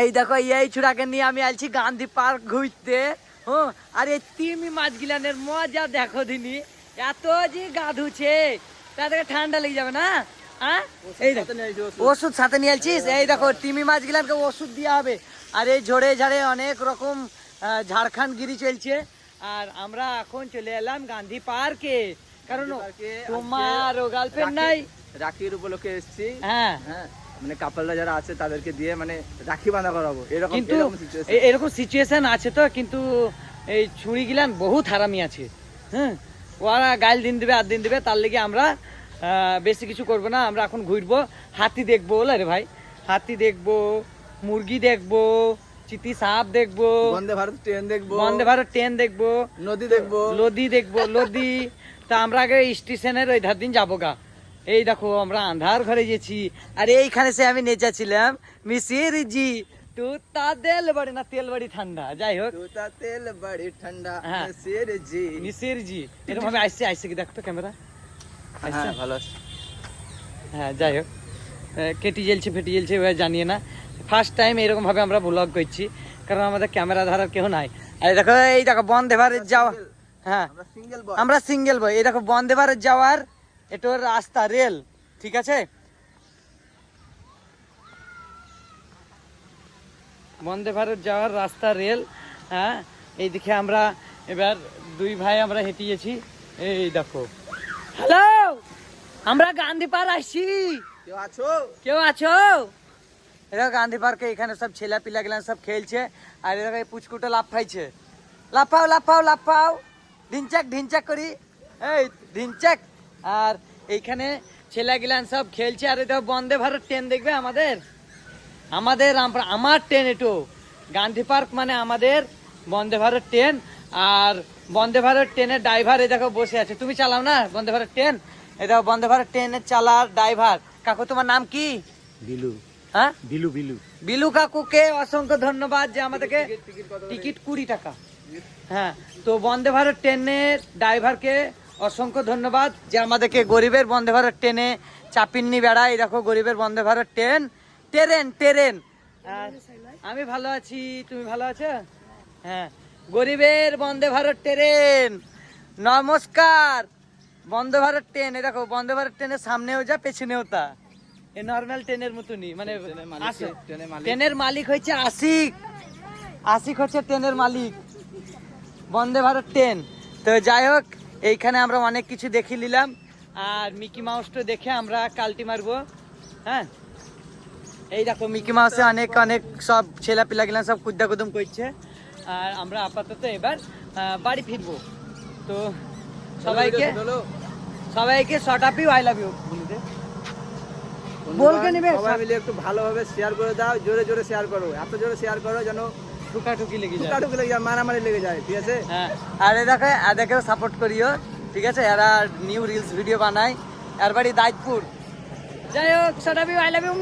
এই দেখো এই চূড়াকে নিয়ে আমি আলছি গান্ধী পার্ক ঘুরতে। হ্যাঁ আর এই তিমি মাছ গিলানের মজা দেখো দিনি। এত যে গাধুছে তাদেরকে ঠান্ডা লেগে যাবে না? হ্যাঁ? এই ওষুধ। সাথে নিয়ে আলছিস এই দেখো তিমি মাছ গিলানকে ওষুধ দেওয়া হবে। আর এই ঝড়ে ঝাড়ে অনেক রকম ঝাড়খণ্ড গিরি চলছে। আর আমরা এখন চলে এলাম গান্ধী পার্কে। কারণ তোমার গার্লফ্রেন্ড নাই। রাখির উপলক্ষে এসেছি। হ্যাঁ। হ্যাঁ। মানে কাপলরা যারা আছে তাদেরকে দিয়ে মানে রাখি বাঁধা করাবো। এরকম কিন্তু এরকম সিচুয়েশন আছে তো কিন্তু এই ছুরি গিলান বহুত হারামি আছে। হ্যাঁ? ওরা গাইল দিন দিবে আর দিন দিবে তার লেগে আমরা বেশি কিছু করব না। আমরা এখন ঘুরবো হাতি দেখব বলে রে ভাই। হাতি দেখব মুরগি দেখব চিতি সাপ দেখব বন্দে ভারত ট্রেন দেখব বন্দে ভারত ট্রেন দেখব নদী দেখব। নদী দেখব নদী তা আমরা আগে স্টেশনের ওই ধার দিন যাব গা। এই দেখো আমরা আন্ধার ঘরে গেছি। আর এইখানে সে আমি নেচেছিলাম মিসির জি তু তা তেল বাড়ি না তেল বাড়ি ঠান্ডা। যাই হোক। দুটা তেল বড়ি ঠান্ডা হ্যাঁ। সির জি মিসির জি এরকম ভাবে আসছে আসছে কি দেখতো ক্যামেরা। হ্যাঁ ভালো আছে। হ্যাঁ যাই হোক। কেটে জ্বলছে ফেটে জ্বলছে এবার জানিয়ে না। ফার্স্ট টাইম এরকম ভাবে আমরা ব্লগ করছি কারণ আমাদের ক্যামেরা ধরার কেউ নাই। আর এই দেখো এই দেখো বন্ধে ভারত যাওয়া হ্যাঁ। আমরা সিঙ্গেল বয় আমরা সিঙ্গেল বই এই দেখো বন্দে ভারত যাওয়ার এটা রাস্তা রেল ঠিক আছে? বন্দে ভারত যাওয়ার রাস্তা রেল হ্যাঁ? এই দিকে আমরা এবার দুই ভাই আমরা হেঁটে গেছি এই দেখো। হ্যালো আমরা গান্ধী পার আসছি। কেউ আছো? কেউ আছো? এরা গান্ধী পার্কে এখানে সব ছেলা পিলা গেলাম সব খেলছে আর এরা এই পুচকুটা লাভ খাইছে। লাফাও লাফাও লাফাও। ঢিনচাক ঢিনচাক করি। এই ঢিনচাক। আর এইখানে ছেলা গিলান সব খেলছে আর এটা বন্দে ভারত ট্রেন দেখবে আমাদের? আমাদের আমার ট্রেন এটো গান্ধী পার্ক মানে আমাদের বন্দে ভারত ট্রেন আর বন্দে ভারত ট্রেনের ড্রাইভার এ দেখো বসে আছে। তুমি চালাও না বন্দে ভারত ট্রেন এ দেখো বন্দে ভারত ট্রেনের চালার ড্রাইভার কাকু তোমার নাম কি? বিলু। হ্যাঁ? বিলু বিলু। বিলু কাকুকে অসংখ্য ধন্যবাদ যে আমাদেরকে টিকিট কুড়ি টাকা। হ্যাঁ তো বন্দে ভারত ট্রেনের ড্রাইভারকে অসংখ্য ধন্যবাদ। যে আমাদেরকে গরিবের বন্দে ভারত ট্রেনে চাপিননি বেড়া এই দেখো গরিবের Vande Bharat train. Train train. আমি ভালো আছি তুমি ভালো আছো? হ্যাঁ। গরিবের বন্দে ভারত ট্রেন। নমস্কার। বন্দে ভারত ট্রেন এই দেখো বন্দে ভারত ট্রেনের সামনেও যা পেছনেও তা। এ নর্মাল ট্রেনের মতনই মানে ট্রেনের মালিক হচ্ছে আশিক। আশিক হচ্ছে ট্রেনের মালিক। বন্দে ভারত ট্রেন। তো যাই হোক এইখানে আমরা অনেক কিছু দেখে নিলাম। আর মিকি মাউসটা দেখে আমরা কালটি মারবো। হ্যাঁ? এই দেখো মিকি মাউসে অনেক অনেক সব ছেলা পিলা গেলাম সব কুদ্দা কুদুম করছে। আর আমরা আপাতত এবার বাড়ি ফিরবো। তো সবাইকে সবাইকে short Api I love you বলে বলকে নেবে সবাই মিলে একটু ভালোভাবে শেয়ার করে দাও জোরে জোরে শেয়ার করো এত জোরে শেয়ার করো যেন ঠুকাঠুকি লেগে যায়। লেগে যায় মারামারি লেগে যায় ঠিক আছে? হ্যাঁ। আর এ দেখো এদেরকেও সাপোর্ট করিও ঠিক আছে? এরা নিউ রিলস ভিডিও বানায়। এর বাড়ি যাই হোক সটাবি আই লাভ ইউ